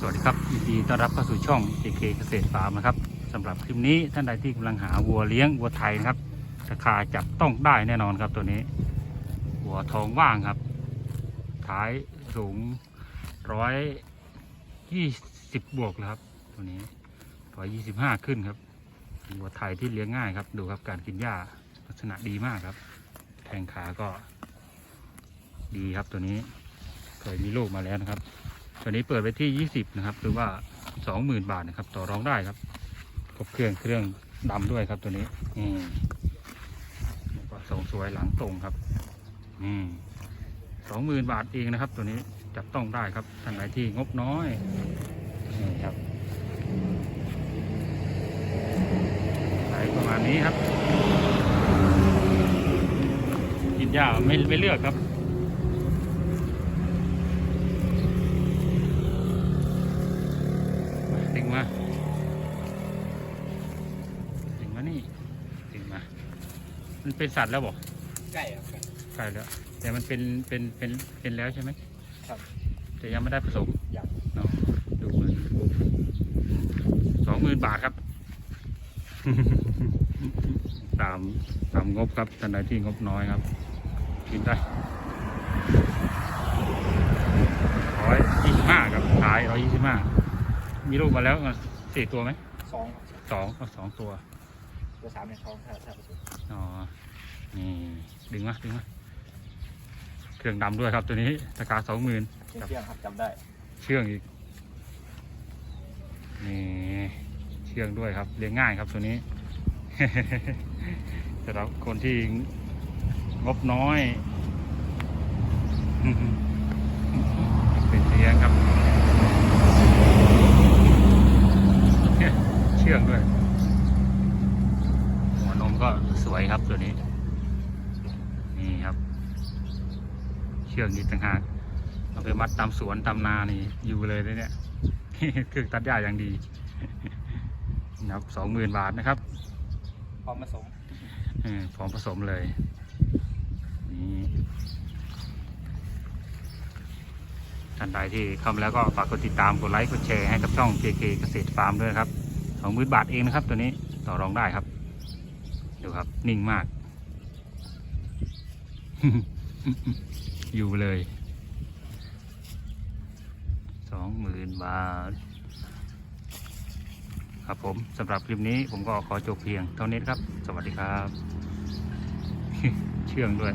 สวัสดีครับยินดีต้อนรับเข้าสู่ช่อง JK เกษตรฟาร์มนะครับสำหรับคลิปนี้ท่านใดที่กำลังหาวัวเลี้ยงวัวไทยนะครับ ราคาจับต้องได้แน่นอนครับตัวนี้ หัวทองว่างครับ ท้ายสูงร้อยยี่สิบบวกแล้วครับ ตัวนี้ร้อยยี่สิบห้าขึ้นครับวัวไทยที่เลี้ยงง่ายครับ ดูครับการกินหญ้าลักษณะดีมากครับ แทงขาก็ ดีครับตัวนี้ เคยมีลูกมาแล้วนะครับ ตัวนี้เปิดไปที่ 20 นะครับ หรือว่า 20,000 บาทนะครับ ต่อรองได้ครับครบเครื่องเครื่องดำด้วยครับตัวนี้ อืมก็ทรงสวยหลังตรงครับ อืม20,000บาทเองนะครับ ตัวนี้จับต้องได้ครับท่านไหนที่งบน้อยนี่ครับไหประมาณนี้ครับ กินหญ้าไม่ไม่เลือกครับ มาดึงมาดึงมานี่ดึงมา มันเป็นสัตว์แล้วบอกใกล้ครับใช่แล้ว แต่มันเป็นเป็นเป็นเป็นแล้วใช่ไหมครับแต่ยังไม่ได้ผสมยังเนาะดูมันสองหมื่นบาทครับ ตามตามงบครับท่านใดที่งบน้อยครับ กินได้ร้อยยี่สิบห้าครับขายร้อยยี่สิบห้า มีลูกมาแล้วสี่ตัวไหมสองสองก็สองตัว ตัวสามในท้องถ้าถ้าผสมอ๋อ นี่ดึงมาดึงมาเครื่องดำด้วยครับตัวนี้ราคาสองหมื่นเที่ยงเที่ยงครับจำได้ เชื่องอีก นี่เชื่องด้วยครับเลี้ยงง่ายครับตัวนี้ สำหรับคนที่งบน้อย เป็นเลี้ยงครับ เชื่องด้วย หัวนม ก็สวยครับตัวนี้ นี่ครับ เชื่องดีต่างหากเอาไปมัดตามสวนตามนานี่ อยู่เลยเลยเนี่ยเครื่องตัดหญ้าอย่างดีนะครับสองหมื่นบาทนะครับพร้อมผสมเออพร้อมผสมเลยนี่ท่านใดที่เข้ามาแล้วก็ฝากกดติดตามกดไลค์กดแชร์ให้กับช่อง JK เกษตรฟาร์มด้วยนะครับสองหมื่นบาทเองนะครับ ตัวนี้ต่อรองได้ครับ ดูครับ นิ่งมาก อยู่เลยสองหมื่นบาท ครับผมสำหรับคลิปนี้ผมก็ขอจบเพียงเท่านี้ครับ สวัสดีครับ เชื่องด้วย